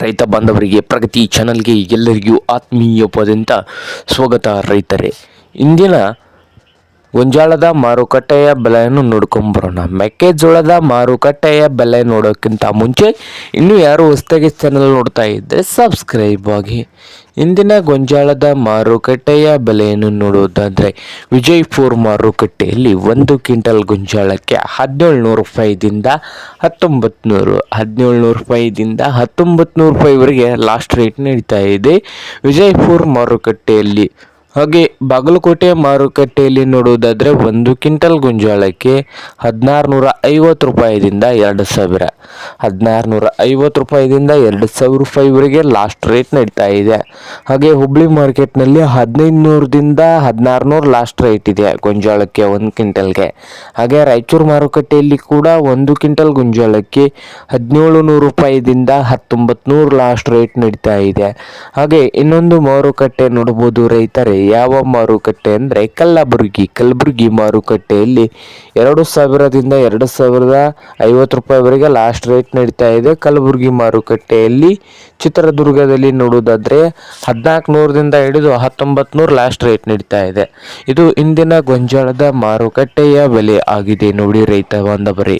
ರೈತ ಬಾಂಧವರಿಗೆ ಪ್ರಗತಿ ಚಾನಲ್ಗೆ ಎಲ್ಲರಿಗೂ ಆತ್ಮೀಯವಾದಂಥ ಸ್ವಾಗತ ರೈತರೇ. ಇಂದಿನ ಗೊಂಜಾಳದ ಮಾರುಕಟ್ಟೆಯ ಬೆಲೆಯನ್ನು ನೋಡ್ಕೊಂಬರೋಣ ಮೆಕ್ಕೆಜೋಳದ ಮಾರುಕಟ್ಟೆಯ ಬೆಲೆ ನೋಡೋಕ್ಕಿಂತ ಮುಂಚೆ ಇನ್ನೂ ಯಾರು ಹೊಸದಾಗಿ ಚಾನಲ್ ನೋಡ್ತಾ ಇದ್ದರೆ ಸಬ್ಸ್ಕ್ರೈಬ್ ಆಗಿ. ಇಂದಿನ ಗೊಂಜಾಳದ ಮಾರುಕಟ್ಟೆಯ ಬೆಲೆಯನ್ನು ನೋಡುವುದಾದರೆ ವಿಜಯಪುರ ಮಾರುಕಟ್ಟೆಯಲ್ಲಿ ಒಂದು ಕ್ವಿಂಟಲ್ ಗೊಂಜಾಳಕ್ಕೆ ಹದಿನೇಳು ನೂರು ರೂಪಾಯಿದಿಂದ ಹತ್ತೊಂಬತ್ತು ನೂರು ಹದಿನೇಳು ನೂರು ರೂಪಾಯಿದಿಂದ ಹತ್ತೊಂಬತ್ತು ನೂರು ರೂಪಾಯಿವರೆಗೆ ಲಾಸ್ಟ್ ರೇಟ್ ನಡೀತಾ ಇದೆ. ವಿಜಯಪುರ ಮಾರುಕಟ್ಟೆಯಲ್ಲಿ ಹಾಗೆ ಬಾಗಲಕೋಟೆ ಮಾರುಕಟ್ಟೆಯಲ್ಲಿ ನೋಡುವುದಾದರೆ ಒಂದು ಕ್ವಿಂಟಲ್ ಗುಂಜಾಳಕ್ಕೆ ಹದಿನಾರು ನೂರ ಐವತ್ತು ರೂಪಾಯಿದಿಂದ ಎರಡು ಸಾವಿರ. ಹದಿನಾರು ನೂರ ಐವತ್ತು ರೂಪಾಯಿದಿಂದ ಎರಡು ಸಾವಿರ ರೂಪಾಯಿವರೆಗೆ ಲಾಸ್ಟ್ ರೇಟ್ ನಡೀತಾ ಇದೆ. ಹಾಗೆ ಹುಬ್ಳಿ ಮಾರ್ಕೆಟ್ನಲ್ಲಿ ಹದಿನೈದು ನೂರದಿಂದ ಹದಿನಾರು ನೂರು ಲಾಸ್ಟ್ ರೇಟ್ ಇದೆ ಗೊಂಜಾಳಕ್ಕೆ ಒಂದು ಕ್ವಿಂಟಲ್ಗೆ. ಹಾಗೆ ರಾಯಚೂರು ಮಾರುಕಟ್ಟೆಯಲ್ಲಿ ಕೂಡ ಒಂದು ಕ್ವಿಂಟಲ್ ಗುಂಜಾಳಕ್ಕೆ ಹದಿನೇಳು ನೂರು ರೂಪಾಯಿದಿಂದ ಹತ್ತೊಂಬತ್ತು ನೂರು ಲಾಸ್ಟ್ ರೇಟ್ ನಡೀತಾ ಇದೆ. ಹಾಗೆ ಇನ್ನೊಂದು ಮಾರುಕಟ್ಟೆ ನೋಡ್ಬೋದು ರೈತರೇ ಯಾವ ಮಾರುಕಟ್ಟೆ ಅಂದರೆ ಕಲ್ಲಬುರ್ಗಿ. ಕಲಬುರ್ಗಿ ಮಾರುಕಟ್ಟೆಯಲ್ಲಿ ಎರಡು ಸಾವಿರದಿಂದ ಎರಡು ಸಾವಿರದ ಐವತ್ತು ರೂಪಾಯಿವರೆಗೆ ಲಾಸ್ಟ್ ರೇಟ್ ನಡೀತಾ ಇದೆ. ಕಲಬುರ್ಗಿ ಮಾರುಕಟ್ಟೆಯಲ್ಲಿ ಚಿತ್ರದುರ್ಗದಲ್ಲಿ ನೋಡುವುದಾದರೆ ಹದಿನಾಲ್ಕು ನೂರದಿಂದ ಹಿಡಿದು ಹತ್ತೊಂಬತ್ತು ನೂರು ಲಾಸ್ಟ್ ರೇಟ್ ನಡೀತಾ ಇದೆ. ಇದು ಇಂದಿನ ಗೊಂಜಾಳದ ಮಾರುಕಟ್ಟೆಯ ಬೆಲೆ ಆಗಿದೆ. ನೋಡಿ ರೈತ ಬಾಂಧವರೇ.